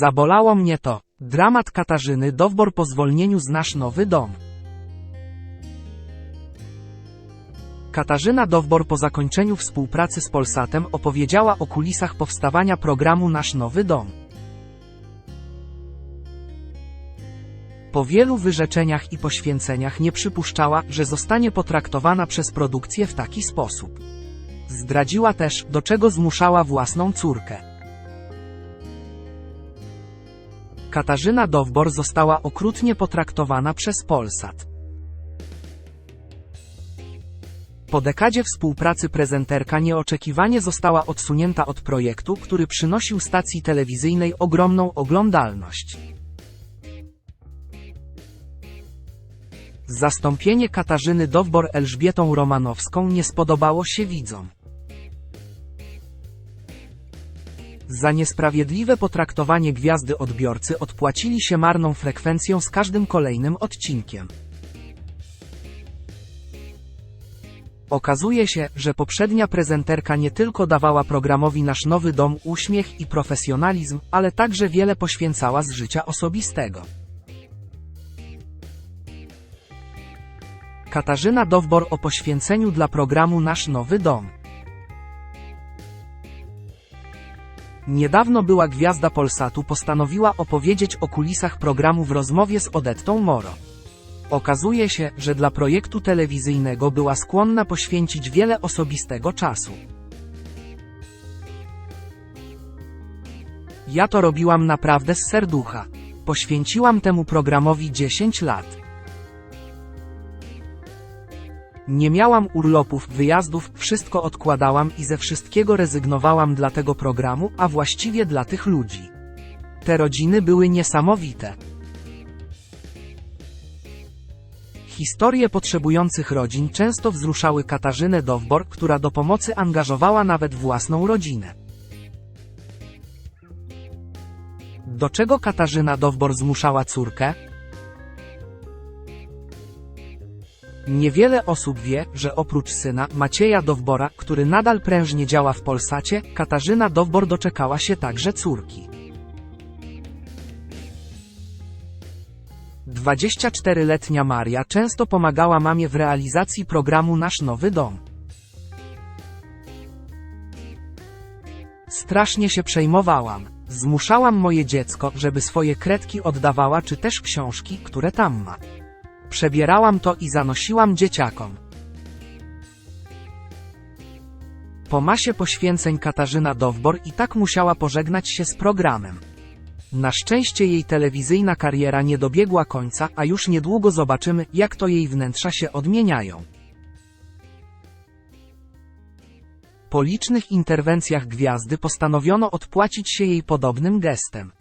Zabolało mnie to. Dramat Katarzyny Dowbor po zwolnieniu z nasz nowy dom. Katarzyna Dowbor po zakończeniu współpracy z Polsatem opowiedziała o kulisach powstawania programu Nasz Nowy Dom. Po wielu wyrzeczeniach i poświęceniach nie przypuszczała, że zostanie potraktowana przez produkcję w taki sposób. Zdradziła też, do czego zmuszała własną córkę. Katarzyna Dowbor została okrutnie potraktowana przez Polsat. Po dekadzie współpracy prezenterka nieoczekiwanie została odsunięta od projektu, który przynosił stacji telewizyjnej ogromną oglądalność. Zastąpienie Katarzyny Dowbor Elżbietą Romanowską nie spodobało się widzom. Za niesprawiedliwe potraktowanie gwiazdy odbiorcy odpłacili się marną frekwencją z każdym kolejnym odcinkiem. Okazuje się, że poprzednia prezenterka nie tylko dawała programowi Nasz Nowy Dom uśmiech i profesjonalizm, ale także wiele poświęcała z życia osobistego. Katarzyna Dowbor o poświęceniu dla programu Nasz Nowy Dom. Niedawno była gwiazda Polsatu postanowiła opowiedzieć o kulisach programu w rozmowie z Odettą Moro. Okazuje się, że dla projektu telewizyjnego była skłonna poświęcić wiele osobistego czasu. Ja to robiłam naprawdę z serducha. Poświęciłam temu programowi 10 lat. Nie miałam urlopów, wyjazdów, wszystko odkładałam i ze wszystkiego rezygnowałam dla tego programu, a właściwie dla tych ludzi. Te rodziny były niesamowite. Historie potrzebujących rodzin często wzruszały Katarzynę Dowbor, która do pomocy angażowała nawet własną rodzinę. Do czego Katarzyna Dowbor zmuszała córkę? Niewiele osób wie, że oprócz syna, Macieja Dowbora, który nadal prężnie działa w Polsacie, Katarzyna Dowbor doczekała się także córki. 24-letnia Maria często pomagała mamie w realizacji programu Nasz Nowy Dom. Strasznie się przejmowałam. Zmuszałam moje dziecko, żeby swoje kredki oddawała czy też książki, które tam ma. Przebierałam to i zanosiłam dzieciakom. Po masie poświęceń Katarzyna Dowbor i tak musiała pożegnać się z programem. Na szczęście jej telewizyjna kariera nie dobiegła końca, a już niedługo zobaczymy, jak to jej wnętrza się odmieniają. Po licznych interwencjach gwiazdy postanowiono odpłacić się jej podobnym gestem.